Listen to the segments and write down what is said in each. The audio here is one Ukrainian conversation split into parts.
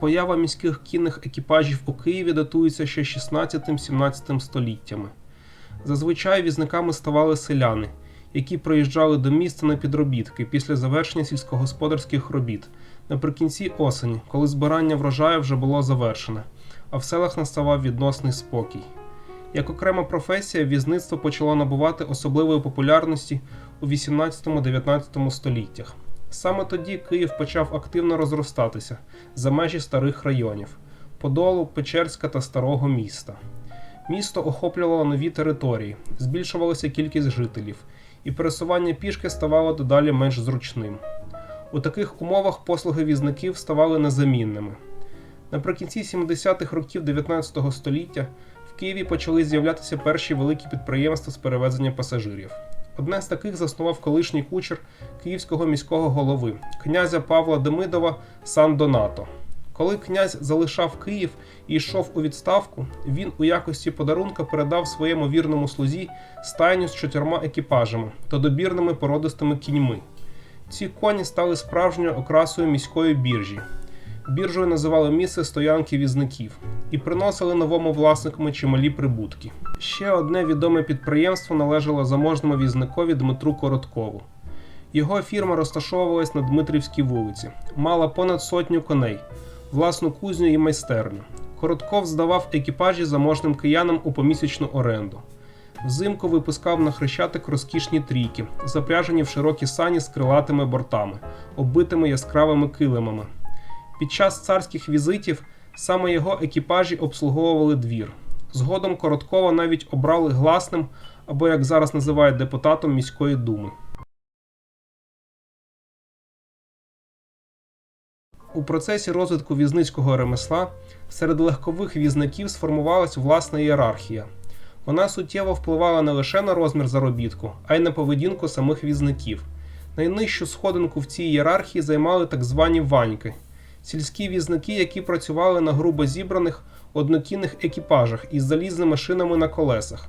Поява міських кінних екіпажів у Києві датується ще 16-17 століттями. Зазвичай візниками ставали селяни, які приїжджали до міста на підробітки після завершення сільськогосподарських робіт наприкінці осені, коли збирання врожаю вже було завершене, а в селах наставав відносний спокій. Як окрема професія, візництво почало набувати особливої популярності у 18-19 століттях. Саме тоді Київ почав активно розростатися за межі старих районів Подолу, Печерська та Старого міста. Місто охоплювало нові території, збільшувалася кількість жителів, і пересування пішки ставало дедалі менш зручним. У таких умовах послуги візників ставали незамінними. Наприкінці 70-х років 19 століття в Києві почали з'являтися перші великі підприємства з перевезення пасажирів. Одне з таких заснував колишній кучер київського міського голови, князя Павла Демидова Сан Донато. Коли князь залишав Київ і йшов у відставку, він у якості подарунка передав своєму вірному слузі стайню з чотирма екіпажами та добірними породистими кіньми. Ці коні стали справжньою окрасою міської біржі. Біржою називали місце стоянки візників і приносили новому власникові чималі прибутки. Ще одне відоме підприємство належало заможному візникові Дмитру Короткову. Його фірма розташовувалась на Дмитрівській вулиці, мала понад сотню коней, власну кузню і майстерню. Коротков здавав екіпажі заможним киянам у помісячну оренду. Взимку випускав на хрещатик розкішні трійки, запряжені в широкі сані з крилатими бортами, оббитими яскравими килимами. Під час царських візитів саме його екіпажі обслуговували двір. Згодом Короткова навіть обрали гласним або, як зараз називають депутатом міської думи. У процесі розвитку візницького ремесла серед легкових візників сформувалась власна ієрархія. Вона суттєво впливала не лише на розмір заробітку, а й на поведінку самих візників. Найнижчу сходинку в цій ієрархії займали так звані ваньки сільські візники, які працювали на грубо зібраних однокінних екіпажах із залізними шинами на колесах.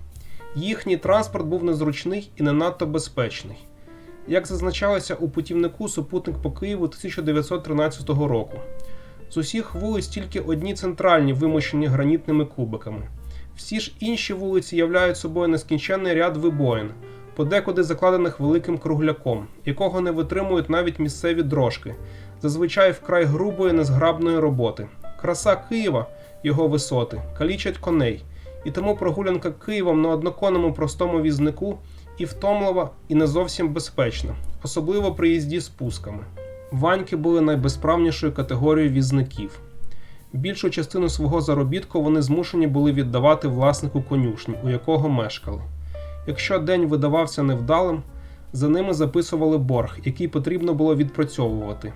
Їхній транспорт був незручний і не надто безпечний. Як зазначалося у путівнику супутник по Києву 1913 року. З усіх вулиць тільки одні центральні вимощені гранітними кубиками. Всі ж інші вулиці являють собою нескінченний ряд вибоїн, подекуди закладених великим кругляком, якого не витримують навіть місцеві дрожки, зазвичай вкрай грубої незграбної роботи. Краса Києва, його висоти, калічать коней, і тому прогулянка Києвом на одноконному простому візнику і втомлива, і не зовсім безпечна, особливо при їзді спусками. Ваньки були найбезправнішою категорією візників. Більшу частину свого заробітку вони змушені були віддавати власнику конюшні, у якого мешкали. Якщо день видавався невдалим, за ними записували борг, який потрібно було відпрацьовувати.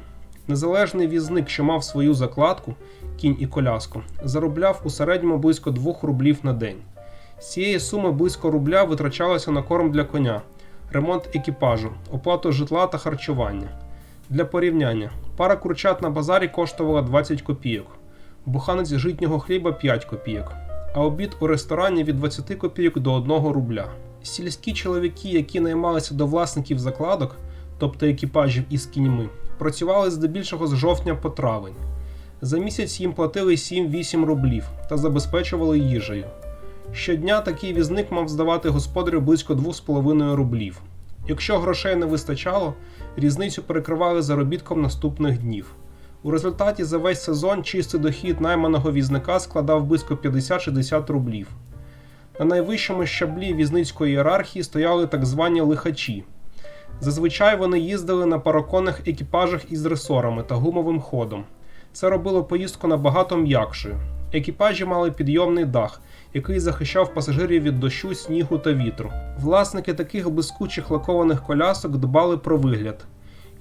Незалежний візник, що мав свою закладку, кінь і коляску, заробляв у середньому близько 2 рублів на день. З цієї суми близько рубля витрачалося на корм для коня, ремонт екіпажу, оплату житла та харчування. Для порівняння, пара курчат на базарі коштувала 20 копійок, буханець житнього хліба 5 копійок, а обід у ресторані від 20 копійок до 1 рубля. Сільські чоловіки, які наймалися до власників закладок, тобто екіпажів із кіньми, працювали здебільшого з жовтня по травень. За місяць їм платили 7-8 рублів та забезпечували їжею. Щодня такий візник мав здавати господарю близько 2,5 рублів. Якщо грошей не вистачало, різницю перекривали заробітком наступних днів. У результаті за весь сезон чистий дохід найманого візника складав близько 50-60 рублів. На найвищому щаблі візницької ієрархії стояли так звані лихачі. Зазвичай вони їздили на параконних екіпажах із ресорами та гумовим ходом. Це робило поїздку набагато м'якшою. Екіпажі мали підйомний дах, який захищав пасажирів від дощу, снігу та вітру. Власники таких блискучих лакованих колясок дбали про вигляд.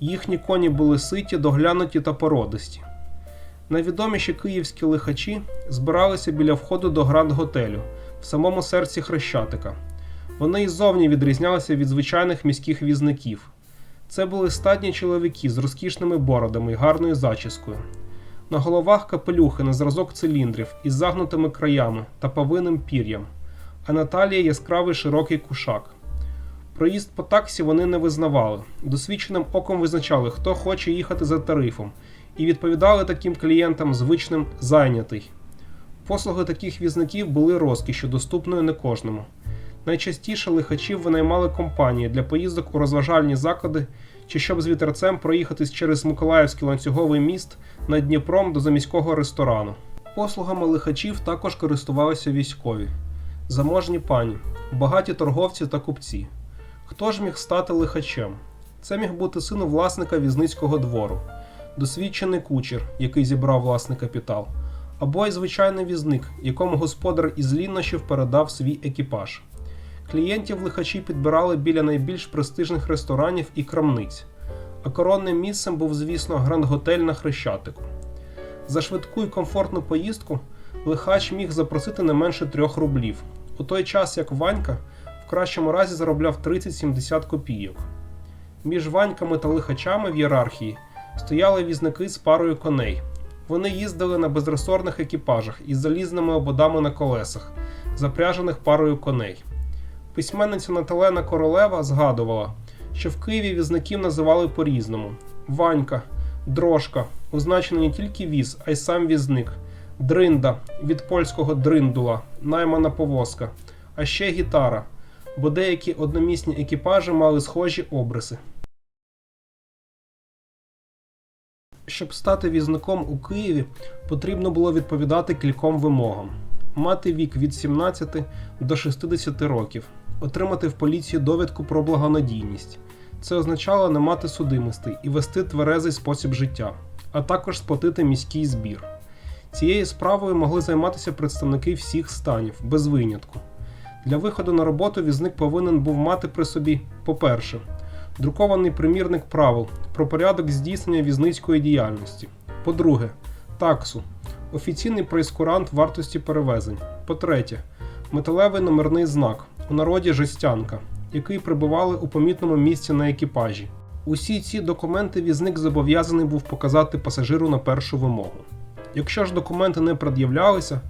Їхні коні були ситі, доглянуті та породисті. Найвідоміші київські лихачі збиралися біля входу до гранд-готелю в самому серці Хрещатика. Вони і зовні відрізнялися від звичайних міських візників. Це були статні чоловіки з розкішними бородами і гарною зачіскою. На головах капелюхи на зразок циліндрів із загнутими краями та павиним пір'ям, а на талії яскравий широкий кушак. Проїзд по таксі вони не визнавали, досвідченим оком визначали, хто хоче їхати за тарифом, і відповідали таким клієнтам звичним зайнятий. Послуги таких візників були розкішю, доступною не кожному. Найчастіше лихачів винаймали компанії для поїздок у розважальні заклади чи щоб з вітерцем проїхатись через Миколаївський ланцюговий міст над Дніпром до заміського ресторану. Послугами лихачів також користувалися військові, заможні пані, багаті торговці та купці. Хто ж міг стати лихачем? Це міг бути син власника візницького двору, досвідчений кучер, який зібрав власний капітал, або й звичайний візник, якому господар із лінощів передав свій екіпаж. Клієнтів лихачі підбирали біля найбільш престижних ресторанів і крамниць, а коронним місцем був, звісно, гранд-готель на Хрещатику. За швидку і комфортну поїздку лихач міг запросити не менше трьох рублів, у той час як Ванька в кращому разі заробляв 30-70 копійок. Між ваньками та лихачами в ієрархії стояли візники з парою коней. Вони їздили на безресорних екіпажах із залізними ободами на колесах, запряжених парою коней. Письменниця Наталена Королева згадувала, що в Києві візників називали по-різному: Ванька, дрожка, означений не тільки віз, а й сам візник, дринда від польського дриндула, наймана повозка, а ще гітара, бо деякі одномісні екіпажі мали схожі обриси. Щоб стати візником у Києві, потрібно було відповідати кільком вимогам: мати вік від 17 до 60 років, отримати в поліції довідку про благонадійність. Це означало не мати судимостей і вести тверезий спосіб життя, а також сплатити міський збір. Цією справою могли займатися представники всіх станів, без винятку. Для виходу на роботу візник повинен був мати при собі, по-перше, друкований примірник правил про порядок здійснення візницької діяльності. По-друге, таксу, офіційний прейскурант вартості перевезень. По-третє, металевий номерний знак, у народі жестянка, який прибували у помітному місці на екіпажі. Усі ці документи візник зобов'язаний був показати пасажиру на першу вимогу. Якщо ж документи не пред'являлися,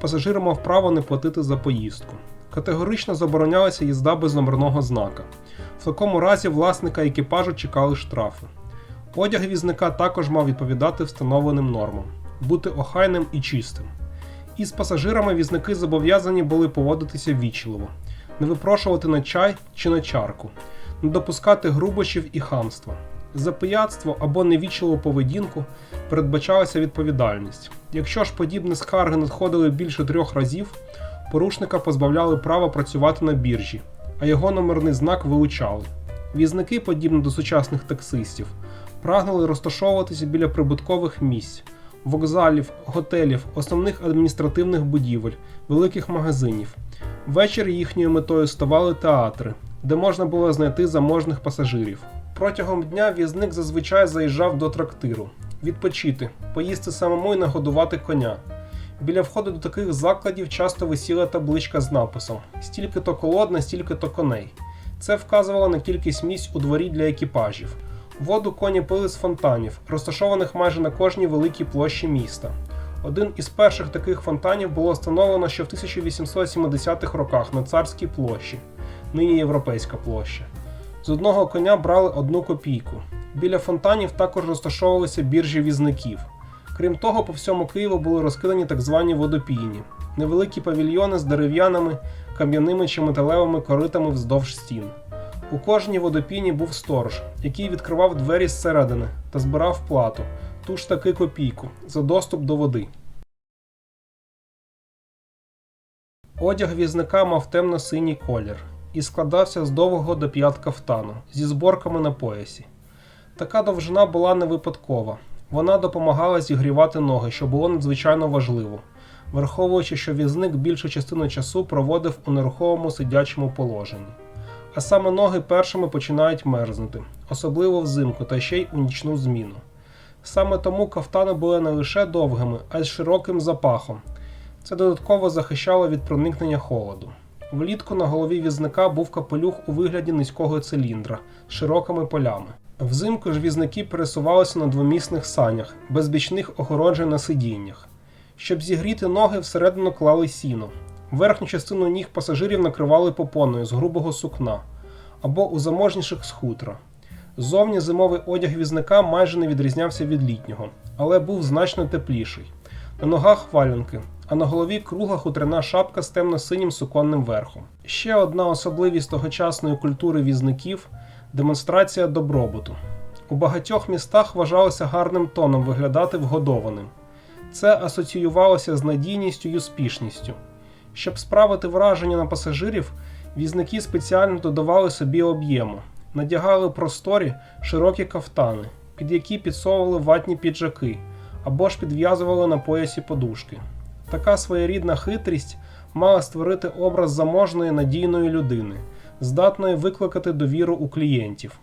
пасажир мав право не платити за поїздку. Категорично заборонялася їзда без номерного знака. В такому разі власника екіпажу чекали штрафи. Одяг візника також мав відповідати встановленим нормам, бути охайним і чистим. Із пасажирами візники зобов'язані були поводитися вічливо, не випрошувати на чай чи на чарку, не допускати грубощів і хамства. За пияцтво або невічливу поведінку передбачалася відповідальність. Якщо ж подібні скарги надходили більше трьох разів, порушника позбавляли права працювати на біржі, а його номерний знак вилучали. Візники, подібно до сучасних таксистів, прагнули розташовуватися біля прибуткових місць, вокзалів, готелів, основних адміністративних будівель, великих магазинів. Ввечері їхньою метою ставали театри, де можна було знайти заможних пасажирів. Протягом дня візник зазвичай заїжджав до трактиру, відпочити, поїсти самому і нагодувати коня. Біля входу до таких закладів часто висіла табличка з написом: стільки-то колодна, стільки-то коней. Це вказувало на кількість місць у дворі для екіпажів. Воду коні пили з фонтанів, розташованих майже на кожній великій площі міста. Один із перших таких фонтанів було встановлено ще в 1870-х роках на царській площі, нині Європейська площа. З одного коня брали одну копійку. Біля фонтанів також розташовувалися біржі візників. Крім того, по всьому Києву були розкидані так звані водопійні, невеликі павільйони з дерев'яними, кам'яними чи металевими коритами вздовж стін. У кожній водопійні був сторож, який відкривав двері зсередини та збирав плату, ту ж таки копійку, за доступ до води. Одяг візника мав темно-синій колір і складався з довгого до п'ят кафтану зі зборками на поясі. Така довжина була не випадкова. Вона допомагала зігрівати ноги, що було надзвичайно важливо, враховуючи, що візник більшу частину часу проводив у нерухомому сидячому положенні. А саме ноги першими починають мерзнути, особливо взимку та ще й у нічну зміну. Саме тому кафтани були не лише довгими, а й з широким запахом. Це додатково захищало від проникнення холоду. Влітку на голові візника був капелюх у вигляді низького циліндра з широкими полями. Взимку ж візники пересувалися на двомісних санях, без бічних огороджень на сидіннях. Щоб зігріти ноги, всередину клали сіно. Верхню частину ніг пасажирів накривали попоною з грубого сукна або у заможніших з хутра. Зовні зимовий одяг візника майже не відрізнявся від літнього, але був значно тепліший. На ногах валянки, а на голові кругла хутряна шапка з темно-синім суконним верхом. Ще одна особливість тогочасної культури візників демонстрація добробуту. У багатьох містах вважалося гарним тоном виглядати вгодованим. Це асоціювалося з надійністю й успішністю. Щоб справити враження на пасажирів, візники спеціально додавали собі об'єму, надягали просторі широкі кафтани, під які підсовували ватні піджаки або ж підв'язували на поясі подушки. Така своєрідна хитрість мала створити образ заможної надійної людини, здатної викликати довіру у клієнтів.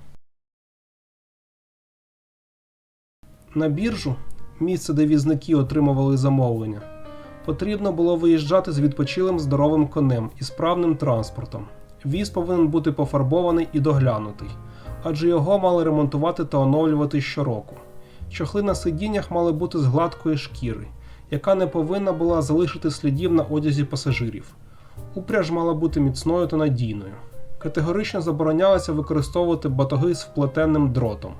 На біржу, місце, де візники отримували замовлення, потрібно було виїжджати з відпочилим здоровим конем і справним транспортом. Віз повинен бути пофарбований і доглянутий, адже його мали ремонтувати та оновлювати щороку. Чохли на сидіннях мали бути з гладкої шкіри, яка не повинна була залишити слідів на одязі пасажирів. Упряж мала бути міцною та надійною. Категорично заборонялося використовувати батоги з вплетенним дротом.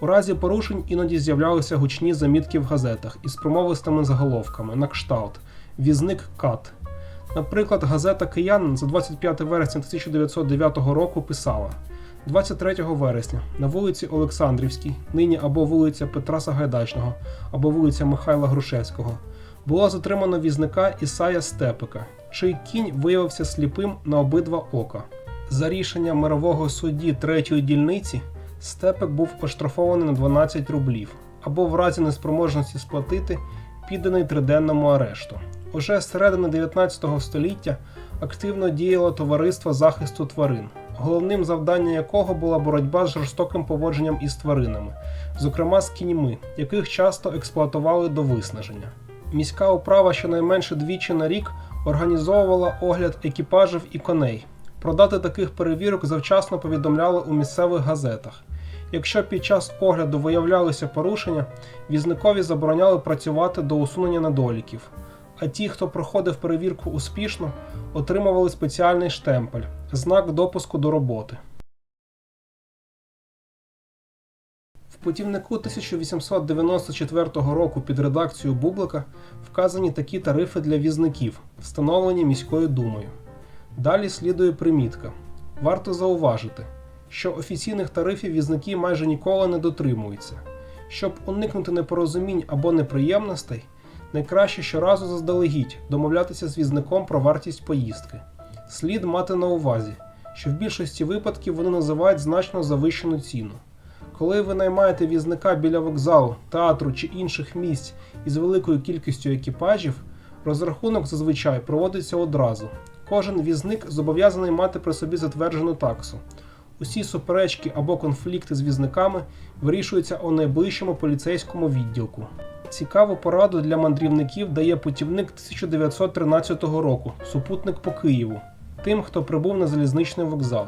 У разі порушень іноді з'являлися гучні замітки в газетах із промовистими заголовками на кшталт Візник КАТ. Наприклад, газета Киянин за 25 вересня 1909 року писала: 23 вересня на вулиці Олександрівській, нині або вулиця Петра Сагайдачного, або вулиця Михайла Грушевського, було затримано візника Ісая Степика, чий кінь виявився сліпим на обидва ока. За рішенням мирового судді третьої дільниці. Степик був оштрафований на 12 рублів або в разі неспроможності сплатити підданий триденному арешту. Уже з середини 19 століття активно діяло товариство захисту тварин, головним завданням якого була боротьба з жорстоким поводженням із тваринами, зокрема з кіньми, яких часто експлуатували до виснаження. Міська управа щонайменше двічі на рік організовувала огляд екіпажів і коней. Про дати таких перевірок завчасно повідомляли у місцевих газетах. Якщо під час огляду виявлялися порушення, візникові забороняли працювати до усунення недоліків, а ті, хто проходив перевірку успішно, отримували спеціальний штемпель знак допуску до роботи. В путівнику 1894 року під редакцією Бублика вказані такі тарифи для візників, встановлені міською думою. Далі слідує примітка. Варто зауважити, що офіційних тарифів візники майже ніколи не дотримуються. Щоб уникнути непорозумінь або неприємностей, найкраще щоразу заздалегідь домовлятися з візником про вартість поїздки. Слід мати на увазі, що в більшості випадків вони називають значно завищену ціну. Коли ви наймаєте візника біля вокзалу, театру чи інших місць із великою кількістю екіпажів, розрахунок зазвичай проводиться одразу. Кожен візник зобов'язаний мати при собі затверджену таксу. Усі суперечки або конфлікти з візниками вирішуються у найближчому поліцейському відділку. Цікаву пораду для мандрівників дає путівник 1913 року Супутник по Києву, тим, хто прибув на залізничний вокзал.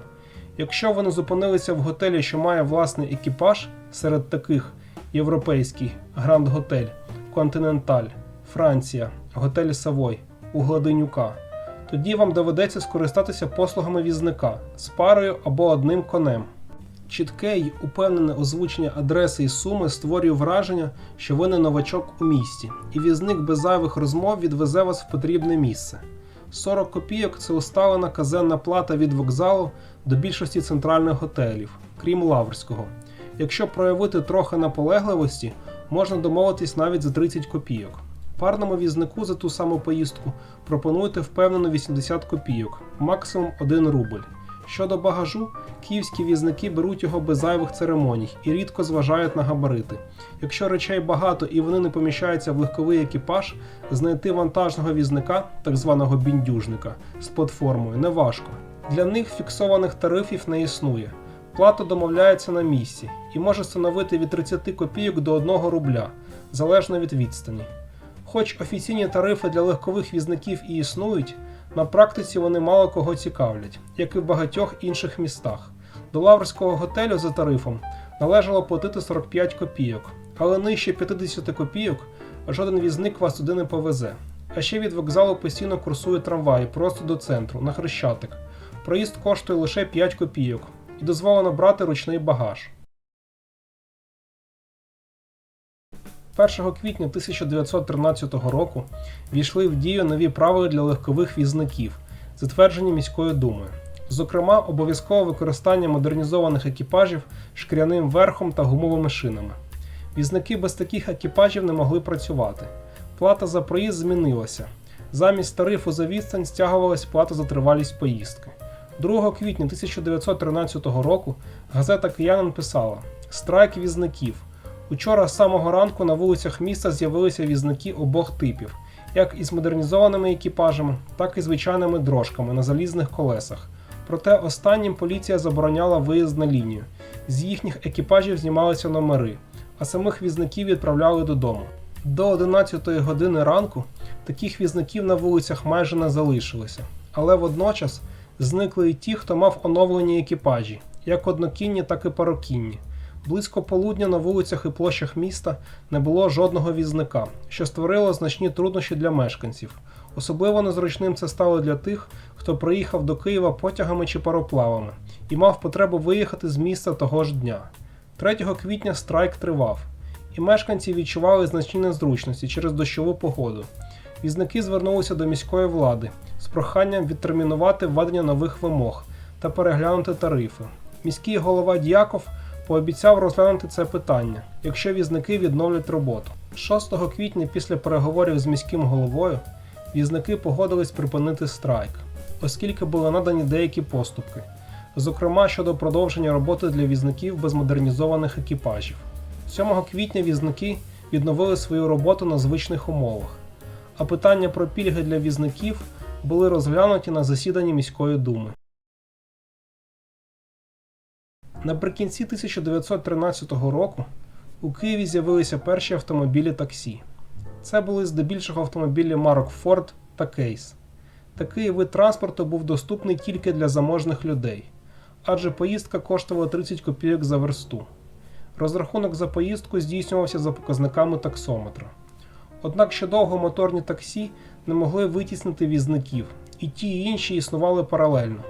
Якщо вони зупинилися в готелі, що має власний екіпаж, серед таких європейський Гранд Готель, Континенталь, Франція, Готель Савой, у тоді вам доведеться скористатися послугами візника з парою або одним конем. Чітке й упевнене озвучення адреси і суми створює враження, що ви не новачок у місті, і візник без зайвих розмов відвезе вас в потрібне місце. 40 копійок це усталена казенна плата від вокзалу до більшості центральних готелів, крім Лаврського. Якщо проявити трохи наполегливості, можна домовитись навіть за 30 копійок. Парному візнику за ту саму поїздку пропонуєте впевнено 80 копійок, максимум 1 рубль. Щодо багажу, київські візники беруть його без зайвих церемоній і рідко зважають на габарити. Якщо речей багато і вони не поміщаються в легковий екіпаж, знайти вантажного візника, так званого біндюжника, з платформою неважко. Для них фіксованих тарифів не існує. Плата домовляється на місці і може становити від 30 копійок до 1 рубля, залежно від відстані. Хоч офіційні тарифи для легкових візників і існують, на практиці вони мало кого цікавлять, як і в багатьох інших містах. До Лаврського готелю за тарифом належало платити 45 копійок, але нижче 50 копійок жоден візник вас туди не повезе. А ще від вокзалу постійно курсує трамвай просто до центру, на Хрещатик. Проїзд коштує лише 5 копійок і дозволено брати ручний багаж. 1 квітня 1913 року війшли в дію нові правила для легкових візників, затверджені міською думою. Зокрема, обов'язкове використання модернізованих екіпажів шкряним верхом та гумовими шинами. Візники без таких екіпажів не могли працювати. Плата за проїзд змінилася. Замість тарифу за відстань стягувалась плата за тривалість поїздки. 2 квітня 1913 року газета Киянин писала: Страйк візників. Учора з самого ранку на вулицях міста з'явилися візники обох типів, як із модернізованими екіпажами, так і звичайними дрожками на залізних колесах. Проте останнім поліція забороняла виїзд на лінію. З їхніх екіпажів знімалися номери, а самих візників відправляли додому. До 11 години ранку таких візників на вулицях майже не залишилося, але водночас зникли і ті, хто мав оновлені екіпажі, як однокінні, так і парокінні. Близько полудня на вулицях і площах міста не було жодного візника, що створило значні труднощі для мешканців. Особливо незручним це стало для тих, хто приїхав до Києва потягами чи пароплавами і мав потребу виїхати з міста того ж дня. 3 квітня страйк тривав, і мешканці відчували значні незручності через дощову погоду. Візники звернулися до міської влади з проханням відтермінувати введення нових вимог та переглянути тарифи. Міський голова Дяков пообіцяв розглянути це питання, якщо візники відновлять роботу. 6 квітня, після переговорів з міським головою, візники погодились припинити страйк, оскільки були надані деякі поступки, зокрема щодо продовження роботи для візників без модернізованих екіпажів. 7 квітня візники відновили свою роботу на звичних умовах, а питання про пільги для візників були розглянуті на засіданні міської думи. Наприкінці 1913 року у Києві з'явилися перші автомобілі таксі. Це були здебільшого автомобілі марок Ford та Кейс. Такий вид транспорту був доступний тільки для заможних людей, адже поїздка коштувала 30 копійок за версту. Розрахунок за поїздку здійснювався за показниками таксометра. Однак ще довго моторні таксі не могли витіснити візників, і ті і інші існували паралельно.